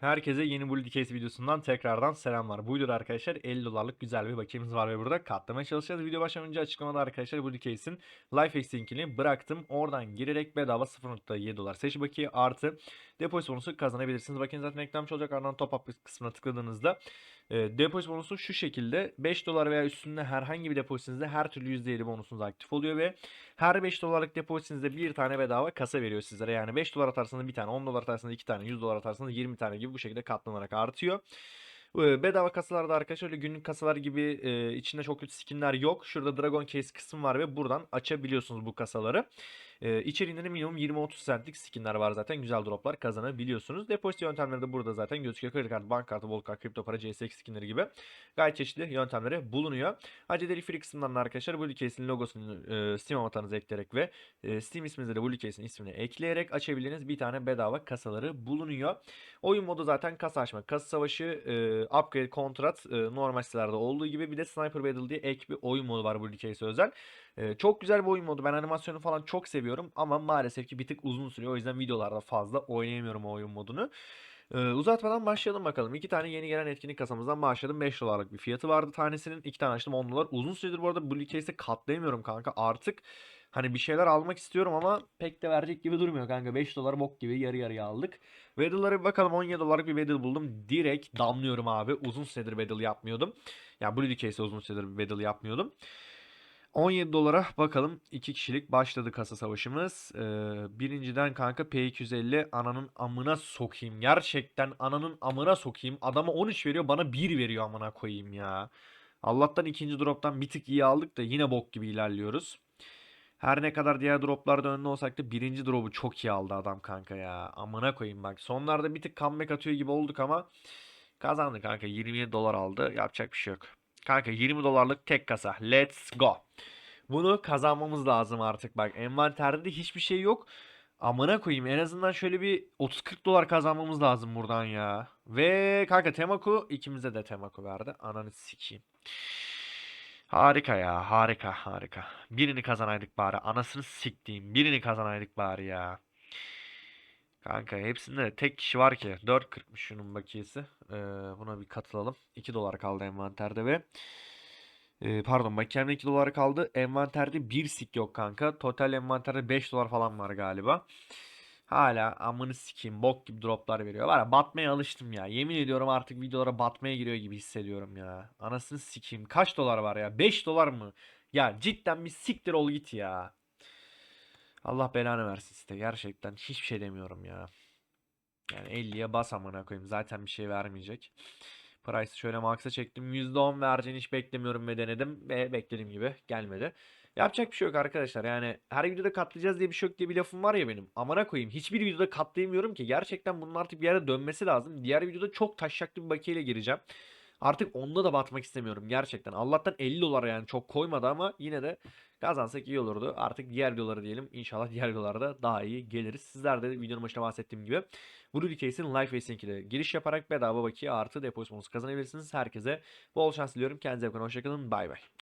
Herkese yeni Blue Decades videosundan tekrardan selamlar. Buydur arkadaşlar 50 dolarlık güzel bir bakiyemiz var ve burada katlamaya çalışacağız. Video başlamadan önce açıklamada arkadaşlar Blue Decades'in Life linkini bıraktım. Oradan girerek bedava 0.7 dolar seç bakiye artı depozit bonusu kazanabilirsiniz. Bakın zaten eklenmiş olacak ardından top up kısmına tıkladığınızda e, depozit bonusu şu şekilde 5 dolar veya üstünde herhangi bir depozitinizde her türlü %7 bonusunuz aktif oluyor ve her 5 dolarlık depozitinizde bir tane bedava kasa veriyor sizlere. Yani 5 dolar atarsanız bir tane, 10 dolar atarsanız 2 tane, 100 dolar atarsanız 20 tane gibi bu şekilde katlanarak artıyor. Bedava kasalarda arkadaşlar öyle günlük kasalar gibi e, içinde çok kötü skinler yok. Şurada Dragon Case kısmı var ve buradan açabiliyorsunuz bu kasaları. E, içeriğinde de minimum 20-30 centlik skinler var zaten. Güzel droplar kazanabiliyorsunuz. Depozit yöntemleri de burada zaten gözüküyor. Kredi kartı, bank kartı, bol kart, kripto para, CSX skinleri gibi gayet çeşitli yöntemleri bulunuyor. Ayrıca free kısmından da arkadaşlar Bully Case'in logosunu e, Steam avatarınıza ekleyerek ve e, Steam isminize de Bully Case'in ismini ekleyerek açabildiğiniz bir tane bedava kasaları bulunuyor. Oyun modu zaten kasa açma, kasa savaşı, e, upgrade, kontrat e, normal sitelerde olduğu gibi bir de Sniper Battle diye ek bir oyun modu var Bully Case'e özel. Çok güzel bir oyun modu. Ben animasyonu falan çok seviyorum ama maalesef ki bir tık uzun sürüyor. O yüzden videolarda fazla oynayamıyorum o oyun modunu. Ee, uzatmadan başlayalım bakalım. İki tane yeni gelen etkinlik kasamızdan başladım. 5 dolarlık bir fiyatı vardı tanesinin. İki tane açtım 10 dolar. Uzun süredir bu arada Blue katlayamıyorum kanka. Artık hani bir şeyler almak istiyorum ama pek de verecek gibi durmuyor kanka. 5 dolar bok gibi yarı yarıya aldık. Waddle'lara bir bakalım 17 dolarlık bir Waddle buldum. Direkt damlıyorum abi. Uzun süredir Waddle yapmıyordum. Ya yani Blue uzun süredir Waddle yapmıyordum. 17 dolara bakalım. 2 kişilik başladı kasa savaşımız. Ee, birinciden kanka P250 ananın amına sokayım. Gerçekten ananın amına sokayım. Adama 13 veriyor bana 1 veriyor amına koyayım ya. Allah'tan ikinci droptan bir tık iyi aldık da yine bok gibi ilerliyoruz. Her ne kadar diğer droplarda önde olsak da birinci drop'u çok iyi aldı adam kanka ya. Amına koyayım bak. Sonlarda bir tık comeback atıyor gibi olduk ama kazandı kanka. 27 dolar aldı. Yapacak bir şey yok. Kanka 20 dolarlık tek kasa. Let's go. Bunu kazanmamız lazım artık bak. Envanterde de hiçbir şey yok. Amına koyayım en azından şöyle bir 30-40 dolar kazanmamız lazım buradan ya. Ve kanka Temaku ikimize de Temaku verdi. Ananı sikeyim. Harika ya harika harika. Birini kazanaydık bari. Anasını siktiğim. Birini kazanaydık bari ya. Kanka hepsinde de tek kişi var ki. 4.40'mış şunun bakiyesi. Ee, buna bir katılalım. 2 dolar kaldı envanterde ve ee, pardon bakiyemde 2 dolar kaldı. Envanterde 1 sik yok kanka. Total envanterde 5 dolar falan var galiba. Hala amını sikeyim bok gibi droplar veriyor. Var ya batmaya alıştım ya. Yemin ediyorum artık videolara batmaya giriyor gibi hissediyorum ya. Anasını sikeyim. Kaç dolar var ya? 5 dolar mı? Ya cidden bir siktir ol git ya. Allah belanı versin size. Gerçekten hiçbir şey demiyorum ya. Yani 50'ye bas amına koyayım. Zaten bir şey vermeyecek. Price'ı şöyle max'a çektim. %10 vereceğini hiç beklemiyorum ve denedim. Ve beklediğim gibi gelmedi. Yapacak bir şey yok arkadaşlar. Yani her videoda katlayacağız diye bir şey yok diye bir lafım var ya benim. Amına koyayım. Hiçbir videoda katlayamıyorum ki. Gerçekten bunun artık bir yere dönmesi lazım. Diğer videoda çok taşacaklı bir bakiyeyle gireceğim. Artık onda da batmak istemiyorum gerçekten. Allah'tan 50 dolar yani çok koymadı ama yine de kazansak iyi olurdu. Artık diğer videoları diyelim. İnşallah diğer videolarda daha iyi geliriz. Sizler de videonun başında bahsettiğim gibi Blue Case'in Life Racing ile giriş yaparak bedava bakiye artı depozit kazanabilirsiniz. Herkese bol şans diliyorum. Kendinize bakın. Hoşçakalın. Bay bay.